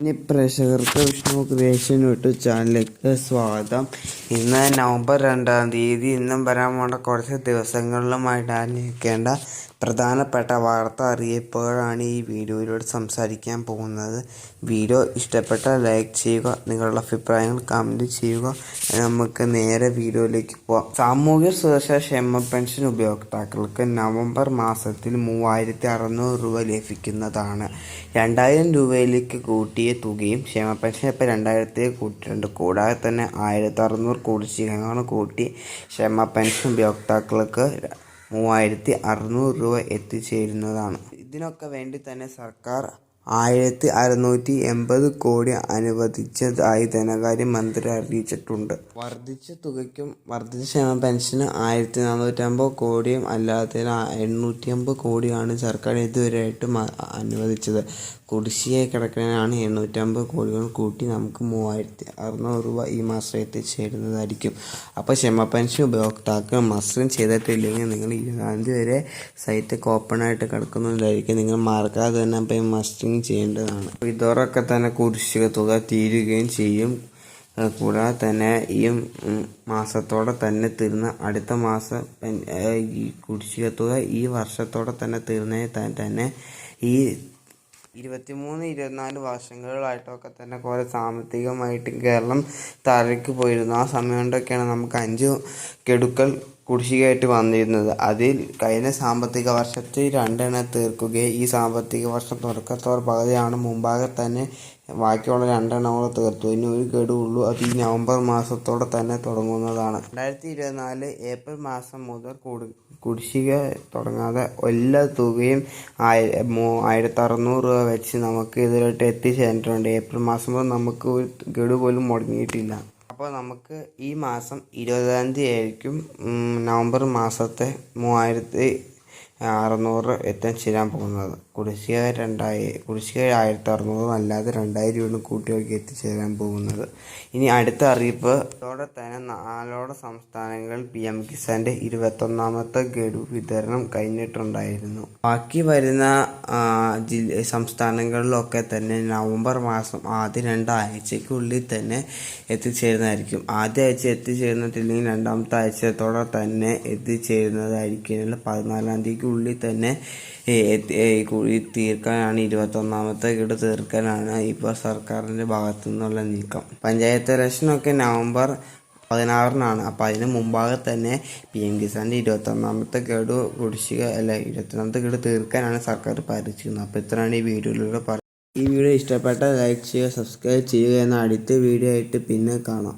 ഇനി പ്രേക്ഷകർക്ക് Vishnu creation YouTube ചാനലിലേക്ക് സ്വാഗതം. ഇന്ന് നവംബർ രണ്ടാം തീയതി. ഇന്നും വരാൻ പോണ്ട കുറച്ച് ദിവസങ്ങളിലുമായിട്ട് അറിയിക്കേണ്ട പ്രധാനപ്പെട്ട വാർത്ത അറിയിപ്പുകളാണ് ഈ വീഡിയോയിലൂടെ സംസാരിക്കാൻ പോകുന്നത്. വീഡിയോ ഇഷ്ടപ്പെട്ട ലൈക്ക് ചെയ്യുക നിങ്ങളുടെ അഭിപ്രായങ്ങൾ കമന്റ് ചെയ്യുക. നമുക്ക് നേരെ വീഡിയോയിലേക്ക് പോവാം. സാമൂഹ്യ സുരക്ഷാ ക്ഷേമ പെൻഷൻ ഉപയോക്താക്കൾക്ക് നവംബർ മാസത്തിൽ മൂവായിരത്തി അറുന്നൂറ് രൂപ ലഭിക്കുന്നതാണ്. രണ്ടായിരം രൂപയിലേക്ക് കൂട്ടിയ തുകയും ക്ഷേമ പെൻഷൻ ഇപ്പോൾ രണ്ടായിരത്തി കൂട്ടിയിട്ടുണ്ട് കൂടാതെ തന്നെ ആയിരത്തി അറുന്നൂറ് കുടിശ്ശികയാണ് കൂട്ടി ക്ഷേമ പെൻഷൻ ഉപയോക്താക്കൾക്ക് മൂവായിരത്തി അറുന്നൂറ് രൂപ എത്തിച്ചേരുന്നതാണ്. ഇതിനൊക്കെ വേണ്ടി തന്നെ സർക്കാർ ആയിരത്തി അറുന്നൂറ്റി എൺപത് കോടി അനുവദിച്ചതായി ധനകാര്യ മന്ത്രി അറിയിച്ചിട്ടുണ്ട്. വർദ്ധിച്ച തുകയ്ക്കും വർദ്ധിച്ച ക്ഷേമ പെൻഷന് ആയിരത്തി നാനൂറ്റമ്പത് കോടിയും അല്ലാതെ എണ്ണൂറ്റി അമ്പത് കോടിയാണ് സർക്കാർ ഇതുവരെയായിട്ട് അനുവദിച്ചത്. കുടിശ്ശിയെ കിടക്കുന്നതിനാണ് എണ്ണൂറ്റമ്പത് കോടികൾ കൂട്ടി നമുക്ക് മൂവായിരത്തി അറുന്നൂറ് രൂപ ഈ മാസം എത്തിച്ചേരുന്നതായിരിക്കും അപ്പോൾ ക്ഷമ പെൻഷൻ ഉപയോക്താക്കൾ മസ്റ്റർ ചെയ്തിട്ടില്ലെങ്കിൽ നിങ്ങൾ ഇരുപതാം തീയതി വരെ സൈറ്റ് ഓപ്പൺ ആയിട്ട് കിടക്കുന്നതായിരിക്കും നിങ്ങൾ മറക്കാതെ തന്നെ പോയി മസ്റ്ററിങ് ചെയ്യേണ്ടതാണ്. ഇതോടൊക്കെ തന്നെ കുടിശ്ശിക തുക തീരുകയും ചെയ്യും. കൂടാതെ തന്നെ ഈ മാസത്തോടെ തന്നെ തീർന്ന അടുത്ത മാസം ഈ കുടിശ്ശിക തുക ഈ വർഷത്തോടെ തന്നെ തീർന്നതിൽ തന്നെ ഈ ഇരുപത്തിമൂന്ന് ഇരുപത്തിനാല് വർഷങ്ങളിലായിട്ടൊക്കെ തന്നെ കുറേ സാമ്പത്തികമായിട്ട് കേരളം താഴേക്ക് പോയിരുന്നു. ആ സമയം കൊണ്ടൊക്കെയാണ് നമുക്ക് അഞ്ച് കെടുക്കൽ കുടിശ്ശികയായിട്ട് വന്നിരുന്നത്. അതിൽ കഴിഞ്ഞ സാമ്പത്തിക വർഷത്തിൽ രണ്ടെണ്ണം തീർക്കുകയും ഈ സാമ്പത്തിക വർഷം തുടക്കത്തോടെ പകുതിയാണ് മുമ്പാകെ തന്നെ ബാക്കിയുള്ള രണ്ടെണ്ണം കൂടെ തീർത്തു. ഇനി ഒരു ഗഡുവുള്ളൂ. അത് ഈ നവംബർ മാസത്തോടെ തന്നെ തുടങ്ങുന്നതാണ്. രണ്ടായിരത്തി ഇരുപത്തിനാല് ഏപ്രിൽ മാസം മുതൽ കുടി കുടിശ്ശിക തുടങ്ങാതെ എല്ലാ തുകയും ആയി ആയിരത്തി അറുന്നൂറ് രൂപ വെച്ച് നമുക്ക് ഇതിലോട്ട് എത്തിച്ചേർന്നിട്ടുണ്ട്. ഏപ്രിൽ മാസം മുതൽ നമുക്ക് ഒരു ഗഡു പോലും മുടങ്ങിയിട്ടില്ല. അപ്പോൾ നമുക്ക് ഈ മാസം ഇരുപതാം തീയതി ആയിരിക്കും നവംബർ മാസത്തെ മൂവായിരത്തി അറുന്നൂറ് എത്താൻ ചേരാൻ പോകുന്നത്. കുടിശ്ശിക രണ്ടായി കുടിശ്ശിക ആയിരത്തി അറുന്നൂറും അല്ലാതെ രണ്ടായിരം രൂപ കൂട്ടികൾക്ക് എത്തിച്ചേരാൻ പോകുന്നത്. ഇനി അടുത്ത അറിയിപ്പ്. ഇതോടെ തന്നെ നാലോടെ സംസ്ഥാനങ്ങളിൽ പി എം കിസാന്റെ ഇരുപത്തൊന്നാമത്തെ ഗഡു വിതരണം കഴിഞ്ഞിട്ടുണ്ടായിരുന്നു. ബാക്കി വരുന്ന ജില്ല സംസ്ഥാനങ്ങളിലൊക്കെ തന്നെ നവംബർ മാസം ആദ്യ രണ്ടാഴ്ചയ്ക്കുള്ളിൽ തന്നെ എത്തിച്ചേരുന്നതായിരിക്കും. ആദ്യ ആഴ്ച എത്തിച്ചേരുന്നിട്ടില്ലെങ്കിൽ രണ്ടാമത്തെ ആഴ്ചത്തോടെ തന്നെ എത്തിച്ചേരുന്നതായിരിക്കും. പതിനാലാം തീയതിക്കുള്ളിൽ തന്നെ തീർക്കാനാണ് ഇരുപത്തൊന്നാമത്തെ ഗഡു തീർക്കാനാണ് ഇപ്പോൾ സർക്കാരിന്റെ ഭാഗത്തു നിന്നുള്ള നീക്കം. പഞ്ചായത്ത് ഇലക്ഷനൊക്കെ നവംബർ പതിനാറിനാണ്. അപ്പോൾ അതിന് മുമ്പാകെ തന്നെ പി എം കിസാന്റെ ഇരുപത്തൊന്നാമത്തെ ഗഡു കുടിശ്ശിക അല്ല ഇരുപത്തൊന്നാമത്തെ ഗഡു തീർക്കാനാണ് സർക്കാർ പാലിച്ചിരുന്നത് അപ്പോൾ ഇത്രയാണ് ഈ വീഡിയോയിലൂടെ പറയുന്നത് ഈ വീഡിയോ ഇഷ്ടപ്പെട്ട ലൈക്ക് ചെയ്യുക സബ്സ്ക്രൈബ് ചെയ്യുക എന്ന അടുത്ത വീഡിയോ ആയിട്ട് പിന്നെ കാണാം.